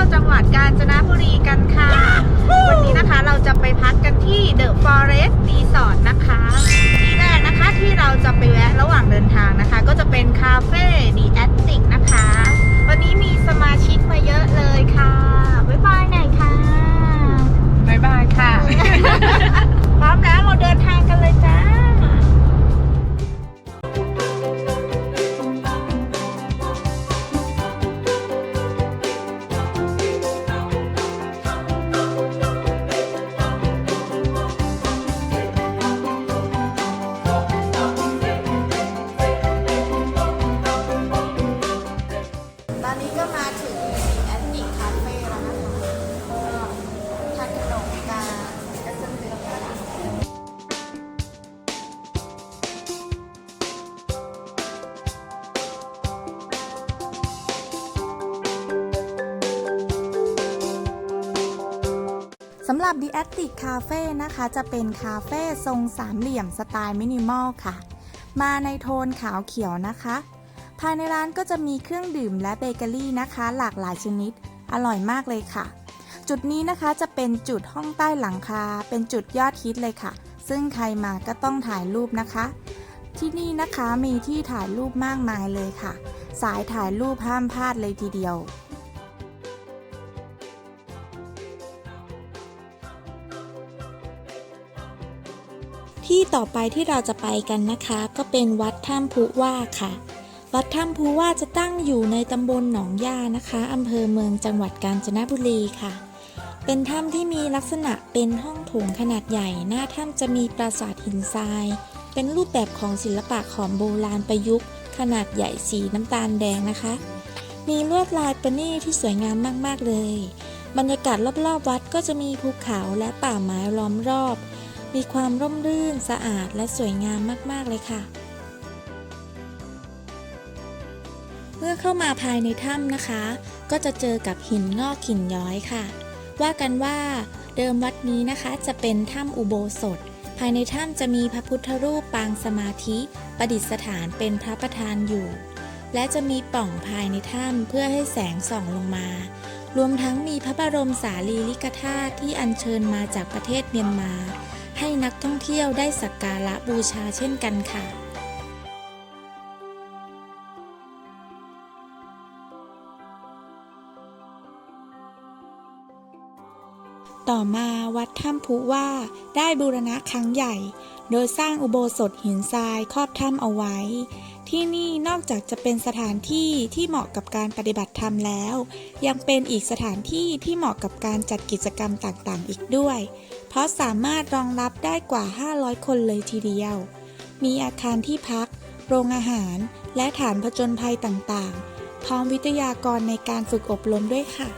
ยวจังหวัดกาญจนบุรีกันค่ะ วันนี้นะคะเราจะไปพักกันที่เดอะฟอเรสต์รีสอร์ทนะคะที่แรกนะคะที่เราจะไปแวะระหว่างเดินทางนะคะ ก็จะเป็นคาเฟ่ดีแอตติกนะคะ วันนี้มีสมาชิกมาเยอะเลยค่ะ บ๊ายบายหน่อยค่ะบายบายค่ะ พร้อมแล้วเราเดินทางำหรับ The Attic Cafe นะคะ จะเป็นคาเฟ่ทรงสามเหลี่ยมสไตล์มินิมอลค่ะ มาในโทนขาวเขียวนะคะ ภายในร้านก็จะมีเครื่องดื่มและเบเกอรี่นะคะ หลากหลายชนิด อร่อยมากเลยค่ะ จุดนี้นะคะจะเป็นจุดห้องใต้หลังคา เป็นจุดยอดฮิตเลยค่ะ ซึ่งใครมาก็ต้องถ่ายรูปนะคะ ที่นี่นะคะมีที่ถ่ายรูปมากมายเลยค่ะ สายถ่ายรูปห้ามพลาดเลยทีเดียว ที่ต่อไปที่เราจะไปกันนะคะ ก็เป็นวัดถ้ำพุว่าค่ะ วัดถ้ำพุว่าจะตั้งอยู่ในตำบลหนองย่านะคะอำเภอเมืองจังหวัดกาญจนบุรีค่ะ เป็นถ้ำที่มีลักษณะเป็นห้องโถงขนาดใหญ่ หน้าถ้ำจะมีปราสาทหินทราย เป็นรูปแบบของศิลปะของโบราณประยุกต์ ขนาดใหญ่สีน้ำตาลแดงนะคะ มีลวดลายประณีตที่สวยงามมาก ๆ เลย บรรยากาศรอบๆวัดก็จะมีภูเขาและป่าไม้ล้อมรอบ มีความร่มรื่นสะอาดและสวยงามมาก ๆ เลยค่ะ เมื่อเข้ามาภายในถ้ำนะคะ ก็จะเจอกับหินงอกหินย้อยค่ะ ว่ากันว่าเดิมวัดนี้นะคะจะเป็นถ้ำอุโบสถ ภายในถ้ำจะมีพระพุทธรูปปางสมาธิ ประดิษฐานเป็นพระประธานอยู่ และจะมีป่องภายในถ้ำเพื่อให้แสงส่องลงมารวมทั้งมีพระบรมสารีริกธาตุที่อัญเชิญมาจากประเทศเมียนมา ให้นักท่องเที่ยวได้สักการะบูชาเช่นกันค่ะ ต่อมาวัดถ้ำพุว่าได้บูรณะครั้งใหญ่ โดยสร้างอุโบสถหินทรายครอบถ้ำเอาไว้ ที่นี่นอกจากจะเป็นสถานที่ที่เหมาะกับการปฏิบัติธรรมแล้ว ยังเป็นอีกสถานที่ที่เหมาะกับการจัดกิจกรรมต่างๆ อีกด้วย เพราะสามารถรองรับได้กว่า 500 คนเลยทีเดียว มีอาคารที่พัก โรงอาหาร และฐานผจญภัยต่างๆ พร้อมวิทยากรในการฝึกอบรมด้วยค่ะ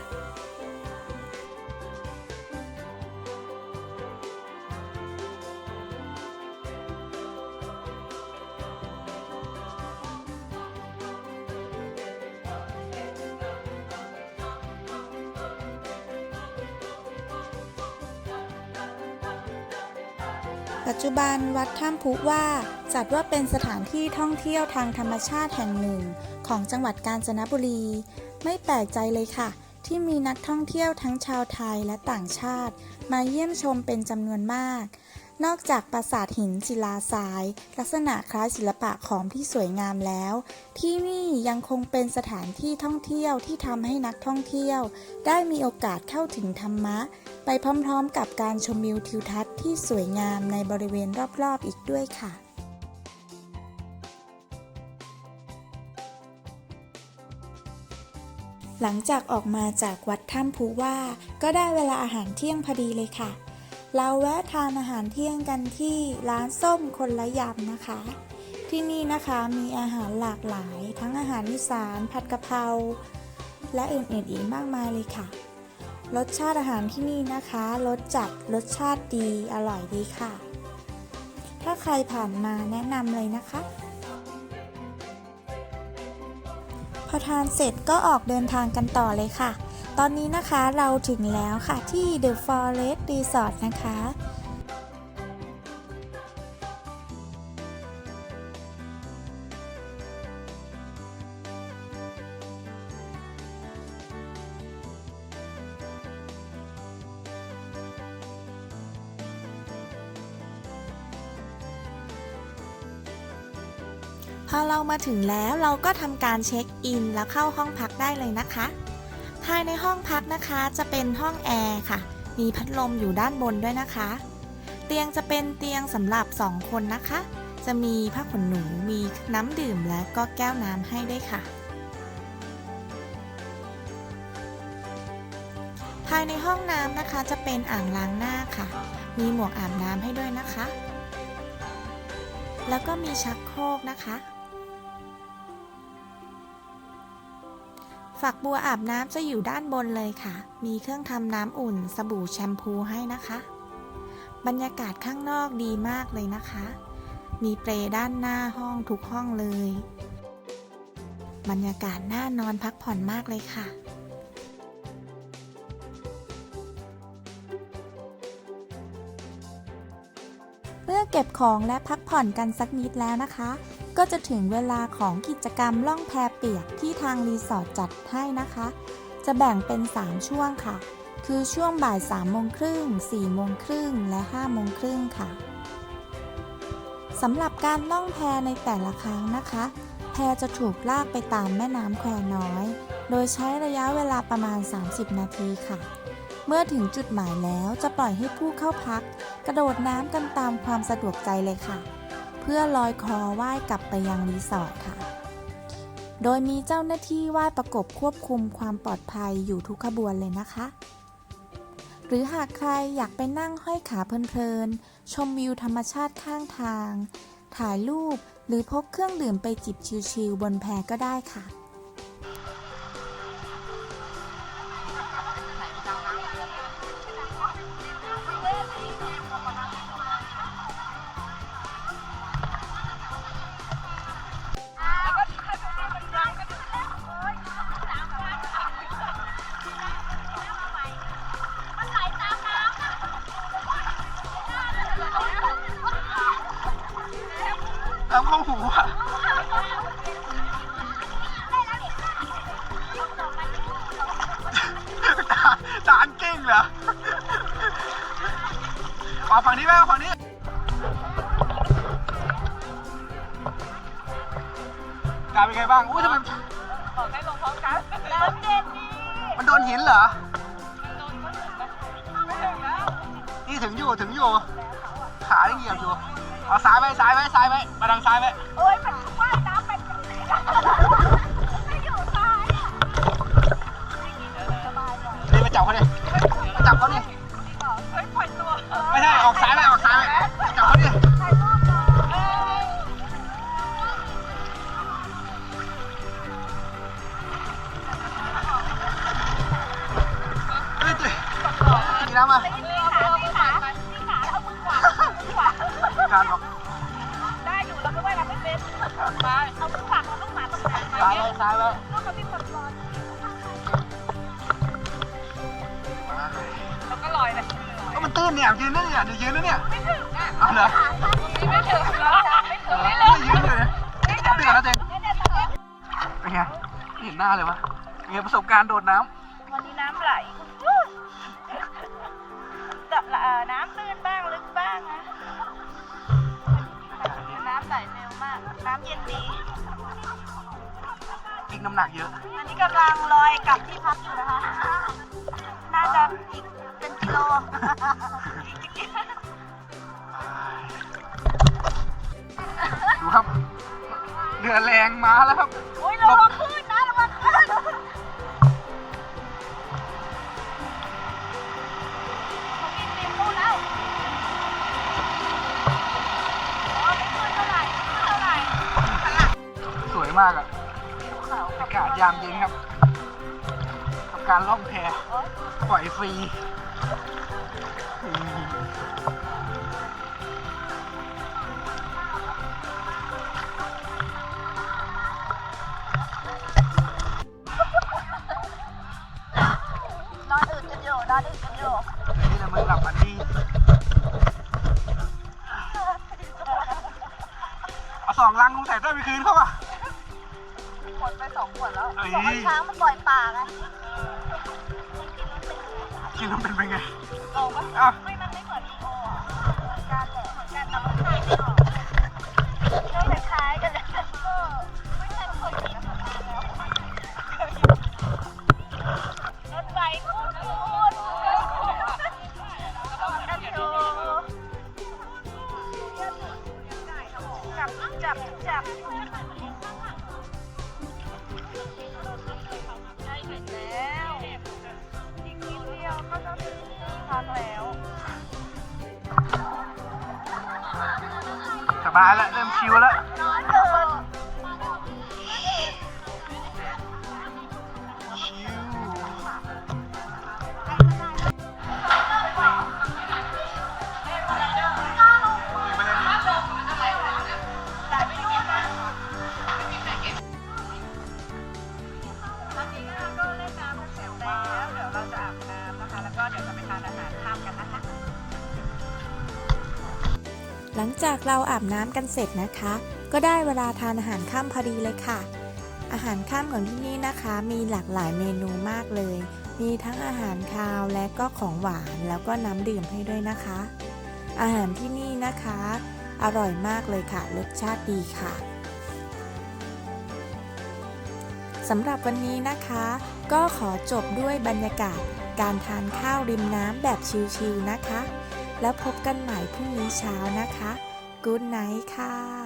ปัจจุบันวัดถ้ำพุว่าจัดว่าเป็นสถานที่ท่องเที่ยวทางธรรมชาติแห่งหนึ่ง ของจังหวัดกาญจนบุรี ไม่แปลกใจเลยค่ะ ที่มีนักท่องเที่ยวทั้งชาวไทยและต่างชาติ มาเยี่ยมชมเป็นจำนวนมาก นอกจากปราสาทหินศิลาทราย ลักษณะคล้ายศิลปะขอมที่สวยงามแล้ว ที่นี่ยังคงเป็นสถานที่ท่องเที่ยวที่ทำให้นักท่องเที่ยว ได้มีโอกาสเข้าถึงธรรมะ ไปพร้อมๆ กับการชมวิวทิวทัศน์ที่สวยงามในบริเวณรอบๆอีกด้วยค่ะหลังจากออกมาจากวัดถ้ำพูว่า ก็ได้เวลาอาหารเที่ยงพอดีเลยค่ะ เราแวะทานอาหารเที่ยงกันที่ร้านส้มคนละยำนะคะ ที่นี่นะคะมีอาหารหลากหลาย ทั้งอาหารอีสานผัดกะเพราและอื่นๆอีกมากมายเลยค่ะ รสชาติอาหารที่นี่นะคะรสจัดรสชาติดีอร่อยดีค่ะ ถ้าใครผ่านมาแนะนำเลยนะคะ พอทานเสร็จก็ออกเดินทางกันต่อเลยค่ะ ตอนนี้นะคะเราถึงแล้วค่ะที่ The Forest Resort นะคะ พอเรามาถึงแล้วเราก็ทำการเช็คอินแล้วเข้าห้องพักได้เลยนะคะ ภายในห้องพักนะคะจะเป็นห้องแอร์ค่ะ มีพัดลมอยู่ด้านบนด้วยนะคะ เตียงจะเป็นเตียงสำหรับ 2 คนนะคะ จะมีผ้าขนหนู มีน้ำดื่มและก็แก้วน้ำให้ด้วยค่ะ ภายในห้องน้ำนะคะจะเป็นอ่างล้างหน้าค่ะ มีหมวกอาบน้ำให้ด้วยนะคะ แล้วก็มีชักโครกนะคะ ฝักบัวอาบน้ำจะอยู่ด้านบนเลยค่ะ มีเครื่องทำน้ำอุ่น สบู่แชมพูให้นะคะ บรรยากาศข้างนอกดีมากเลยนะคะ มีเปลด้านหน้าห้องทุกห้องเลย บรรยากาศน่านอนพักผ่อนมากเลยค่ะเมื่อเก็บของและพักผ่อนกันสักนิดแล้วนะคะ ก็จะถึงเวลาของกิจกรรมล่องแพเปียกที่ทางรีสอร์ทจัดให้นะคะ จะแบ่งเป็น 3 ช่วงค่ะ คือช่วงบ่าย3โมงครึ่ง4โมงครึ่งและ5โมงครึ่งค่ะสำหรับการล่องแพในแต่ละครั้งนะคะ แพจะถูกลากไปตามแม่น้ำแควน้อย โดยใช้ระยะเวลาประมาณ 30 นาทีค่ะ เมื่อถึงจุดหมายแล้วจะปล่อยให้ผู้เข้าพัก กระโดดน้ำกันตามความสะดวกใจเลยค่ะ เพื่อลอยคอว่ายกลับไปยังรีสอร์ทค่ะ โดยมีเจ้าหน้าที่ว่ายประกบควบคุมความปลอดภัยอยู่ทุกขบวนเลยนะคะ หรือหากใครอยากไปนั่งห้อยขาเพลินๆ ชมวิวธรรมชาติข้างทาง ถ่ายรูปหรือพกเครื่องดื่มไปจิบชิลๆบนแพก็ได้ค่ะ การเป็นไงบ้าง อุ้ยทำไมบอกให้ลงพร้อมกันน้ำเย็นนี่มันโดนหินเหรอ โดนก็ถึงนะไม่ถึงแล้วนี่ถึงอยู่ถึงอยู่ ขายังเหยียบอยู่ เอาซ้ายไปซ้ายไปซ้ายไปมาทางซ้ายไปโอ้ยมันว่ายน้ำเป็นไม่อยู่ซ้ายอะสบายเลยนี่ไปจับเขาดิไป นหน้าเลยวะเป็นไงประสบการณ์โดดน้วันนี้น้ำไหลกับเอ่อน้ำตื้นบ้างลึกบ้างนะน้ำไหลเร็วมาก น้ำเย็นดีำกินน้ำหนักเยอะ อันนี้กำลังลอยกลับที่พักอยู่นะคะ น่าจะอีกเป็นกิโลดูครับเรือแรงมาแล้วครับ โอ้ยระวังขึ้น มากอะภูเขาอากาศยามเย็นครับ กับการล่องแพปล่อยฟรีอืมนอนอื่นกันอยู่นอนอื่นกันอยู่นี่แหละมึงหลับอันดีเอาสองลังลงใส่ต้นไปคืนเขาป่ะ บน้ำกันเสร็จนะคะ ก็ได้เวลาทานอาหารค่ำพอดีเลยค่ะ อาหารค่ำของที่นี่นะคะ มีหลากหลายเมนูมากเลย มีทั้งอาหารคาวและก็ของหวานแล้วก็น้ำดื่มให้ด้วยนะคะ อาหารที่นี่นะคะ อร่อยมากเลยค่ะ รสชาติดีค่ะสำหรับวันนี้นะคะ ก็ขอจบด้วยบรรยากาศการทานข้าวริมน้ำแบบชิลๆนะคะ แล้วพบกันใหม่พรุ่งนี้เช้านะคะ Good night ค่ะ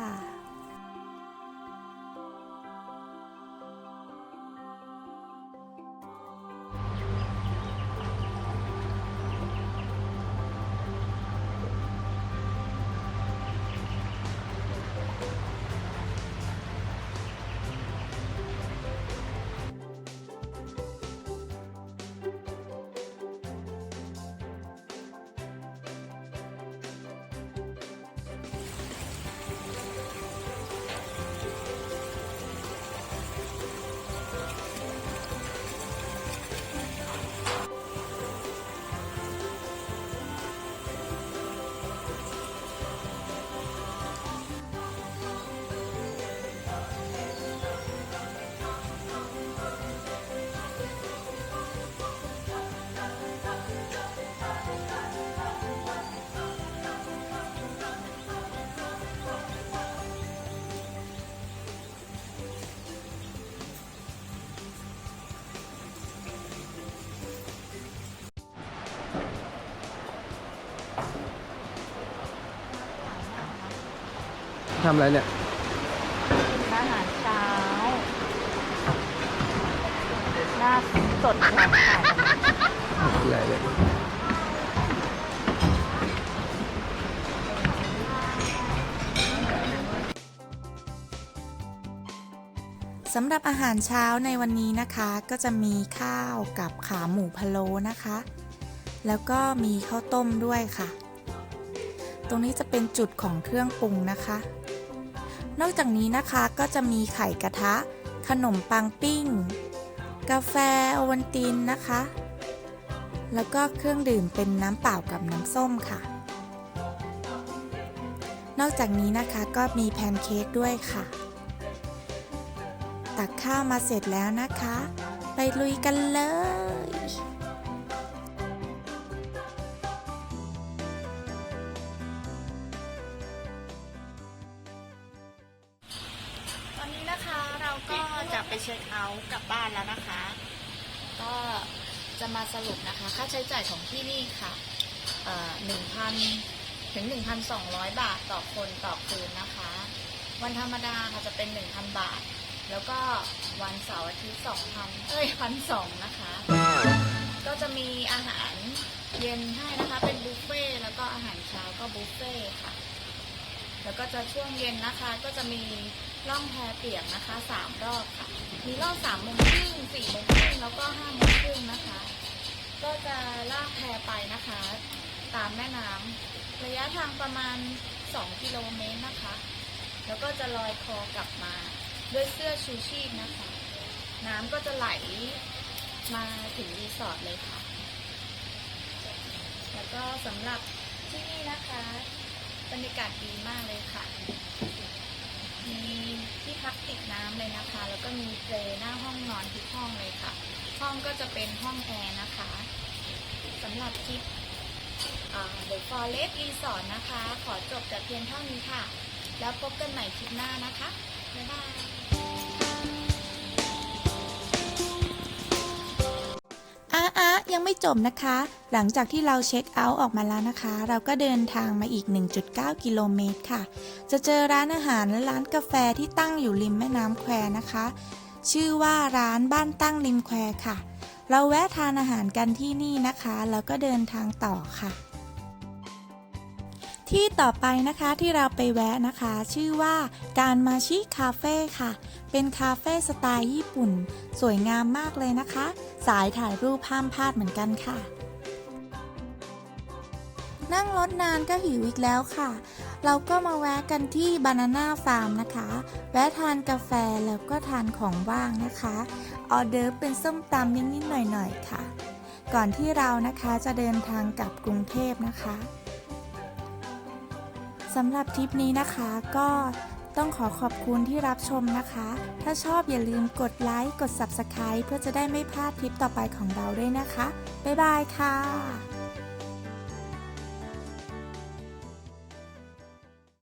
ทำอะไรเนี่ย อาหารเช้าหน้าสดค่ะอะไรเนี่ยสำหรับอาหารเช้าในวันนี้นะคะ ก็จะมีข้าวกับขาหมูพะโล้นะคะ แล้วก็มีข้าวต้มด้วยค่ะ ตรงนี้จะเป็นจุดของเครื่องปรุงนะคะ นอกจากนี้นะคะก็จะมีไข่กระทะ ขนมปังปิ้ง กาแฟโอวัลตินนะคะ แล้วก็เครื่องดื่มเป็นน้ำเปล่ากับน้ำส้มค่ะ นอกจากนี้นะคะก็มีแพนเค้กด้วยค่ะ ตักข้าวมาเสร็จแล้วนะคะ ไปลุยกันเลย ก็จะไปเช็คเอาท์กลับบ้านแล้วนะคะ ก็จะมาสรุปนะคะ ค่าใช้จ่ายของที่นี่ค่ะหนึ่งพันถึง1,200บาทต่อคนต่อคืนนะคะ วันธรรมดาค่ะจะเป็น1,000บาท แล้วก็วันเสาร์อาทิตย์2,000เอ้ยพันสองนะคะ ก็จะมีอาหารเย็นให้นะคะเป็นบุฟเฟ่แล้วก็อาหารเช้าก็บุฟเฟ่ค่ะ แล้วก็จะช่วงเย็นนะคะก็จะมี ล่องแพเปียกนะคะสามรอบค่ะ มีรอบสามโมงครึ่งสี่โมงครึ่งแล้วก็ห้าโมงครึ่งนะคะ ก็จะลากแพไปนะคะ ตามแม่น้ำระยะทางประมาณ 2 กิโลเมตรนะคะ แล้วก็จะลอยคอกลับมาด้วยเสื้อชูชีพนะคะ น้ำก็จะไหลมาถึงรีสอร์ทเลยค่ะ แล้วก็สำหรับที่นี่นะคะ บรรยากาศดีมากเลยค่ะ มีที่พักติดน้ำเลยนะคะ แล้วก็มีเปลหน้าห้องนอนทุกห้องเลยค่ะ ห้องก็จะเป็นห้องแอร์นะคะสำหรับคลิปเดอะฟอเรสต์รีสอร์ทนะคะ ขอจบแต่เพียงเท่านี้ค่ะ แล้วพบกันใหม่คลิปหน้านะคะ บ๊ายบาย อะยังไม่จบนะคะ หลังจากที่เราเช็คเอาท์ออกมาแล้วนะคะ เราก็เดินทางมาอีก 1.9 กิโลเมตรค่ะ จะเจอร้านอาหารและร้านกาแฟที่ตั้งอยู่ริมแม่น้ำแควนะคะ ชื่อว่าร้านบ้านตั้งริมแควค่ะ เราแวะทานอาหารกันที่นี่นะคะ แล้วก็เดินทางต่อค่ะ ที่ต่อไปนะคะที่เราไปแวะนะคะ ชื่อว่าการมาชิคาเฟ่ค่ะ เป็นคาเฟ่สไตล์ญี่ปุ่น สวยงามมากเลยนะคะ สายถ่ายรูปห้ามพลาดเหมือนกันค่ะ นั่งรถนานก็หิวอีกแล้วค่ะ เราก็มาแวะกันที่บานาน่าฟาร์มนะคะ แวะทานกาแฟแล้วก็ทานของว่างนะคะ ออเดอร์ฟเป็นส้มตำนิดๆหน่อยๆค่ะ ก่อนที่เรานะคะจะเดินทางกลับกรุงเทพนะคะ สำหรับทริปนี้นะคะก็ต้องขอขอบคุณที่รับชมนะคะ ถ้าชอบอย่าลืมกดไลค์ กด Subscribe เพื่อจะได้ไม่พลาดทริปต่อไปของเราด้วยนะคะ บ๊ายบายค่ะ